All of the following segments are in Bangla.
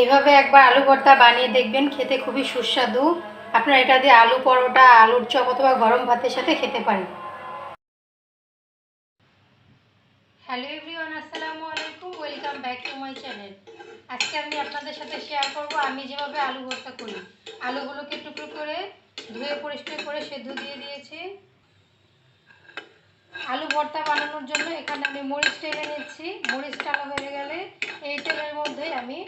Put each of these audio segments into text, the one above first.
এইভাবে একবার আলু ভর্তা বানিয়ে দেখবেন, খেতে খুবই সুস্বাদু। আপনারা এটা দিয়ে আলু পরোটা, আলুর চপ অথবা গরম ভাতের সাথে খেতে পারেন। হ্যালো এভরিওয়ান, আসসালামু আলাইকুম, welcome back to my channel. আজকে আমি আপনাদের সাথে শেয়ার করব, আমি যেভাবে আলু ভর্তা করি। আলুগুলোকে টুকরো করে ধুয়ে পরিষ্কার করে সেদ্ধ দিয়ে দিয়েছি। আলু ভর্তা বানানোর জন্য এখানে আমি মরিচ টেলে নিচ্ছি। মরিচ টালা হয়ে গেলে এই তেলের মধ্যে আমি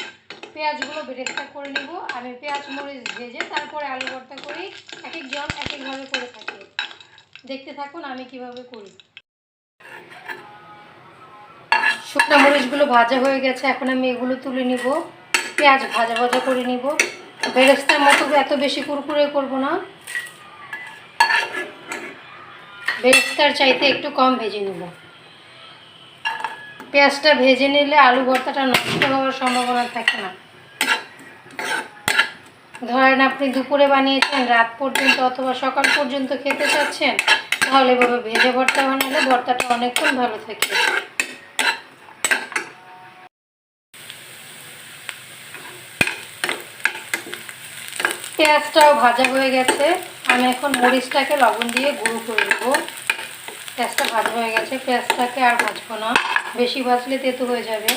পেঁয়াজগুলো বেরেস্তা করে নিব আমি পেঁয়াজ মরিচ ভেজে তারপরে আলু ভর্তা করি। এক একজন এক একভাবে করে থাকি। দেখতে থাকুন আমি কীভাবে করি। শুকনো মরিচগুলো ভাজা হয়ে গেছে, এখন আমি এগুলো তুলে নিব। পেঁয়াজ ভাজা ভাজা করে নিব। বেরেস্তার মতো এত বেশি কুরকুরে করব না। বেরেস্তার চাইতে একটু কম ভেজে নেব। পেঁয়াজটা ভেজে নিলে আলু ভর্তাটা নষ্ট হওয়ার সম্ভাবনা থাকে না। ধরেন আপনি দুপুরে বানিয়েছেন, রাত পর্যন্ত অথবা সকাল পর্যন্ত খেতে চাচ্ছেন, তাহলে এভাবে ভেজে ভর্তা বানালে ভর্তাটা অনেকক্ষণ ভালো থাকে। পেঁয়াজটাও ভাজা হয়ে গেছে। আমি এখন মরিচটাকে লবণ দিয়ে গুঁড়ো করে দেবো পেঁয়াজটা ভাজা হয়ে গেছে, পেঁয়াজটাকে আর ভাজবো না। বেশি ভাজলে তেতো হয়ে যাবে।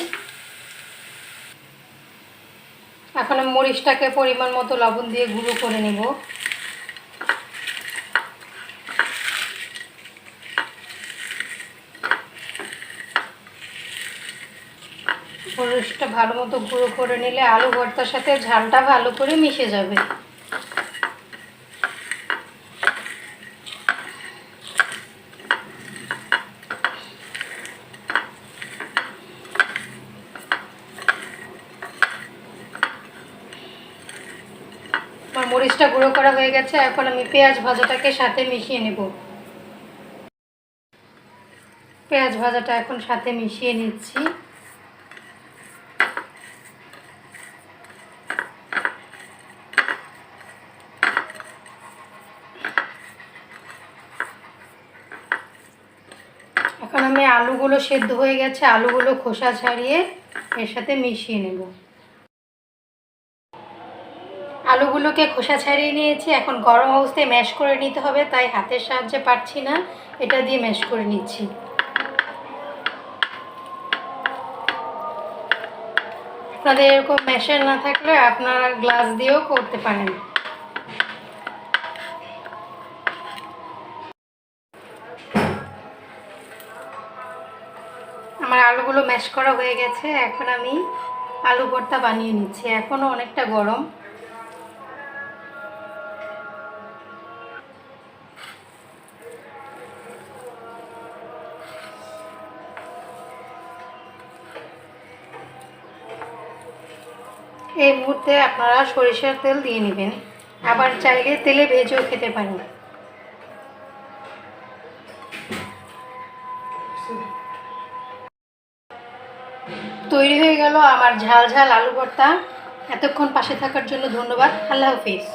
এখন আমি মরিচটাকে পরিমাণ মতো লবণ দিয়ে গুঁড়ো করে নেব। মরিচটা ভালো মতো গুঁড়ো করে নিলে আলু ভর্তার সাথে ঝালটা ভালো করে মিশে যাবে। আমার মরিচটা গুঁড়ো করা হয়ে গেছে, এখন আমি পেঁয়াজ ভাজাটাকে সাথে মিশিয়ে নেব। পেঁয়াজ ভাজাটা এখন সাথে মিশিয়ে নিচ্ছি। এখন আমি আলুগুলো সেদ্ধ হয়ে গেছে, আলুগুলো খোসা ছাড়িয়ে এর সাথে মিশিয়ে নেব। আলুগুলোকে খোসা ছাড়িয়ে নিয়েছি। এখন গরম অবস্থায় ম্যাশ করে নিতে হবে, তাই হাতের সাহায্যে পারছি না। এটা দিয়ে ম্যাশ করে নিচ্ছি। আপনাদের এরকম ম্যাশের না থাকলে আপনারা গ্লাস দিয়েও করতে পারেন। আমার আলুগুলো ম্যাশ করা হয়ে গেছে। এখন আমি আলু ভর্তা বানিয়ে নিচ্ছি। এখনও অনেকটা গরম। এই মুহূর্তে আপনারা সরিষার তেল দিয়ে নেবেন। আবার চাইলে তেলে ভেজেও খেতে পারেন। তৈরি হয়ে গেল আমার ঝাল ঝাল আলু ভর্তা। এতক্ষণ পাশে থাকার জন্য ধন্যবাদ। আল্লাহ হাফিজ।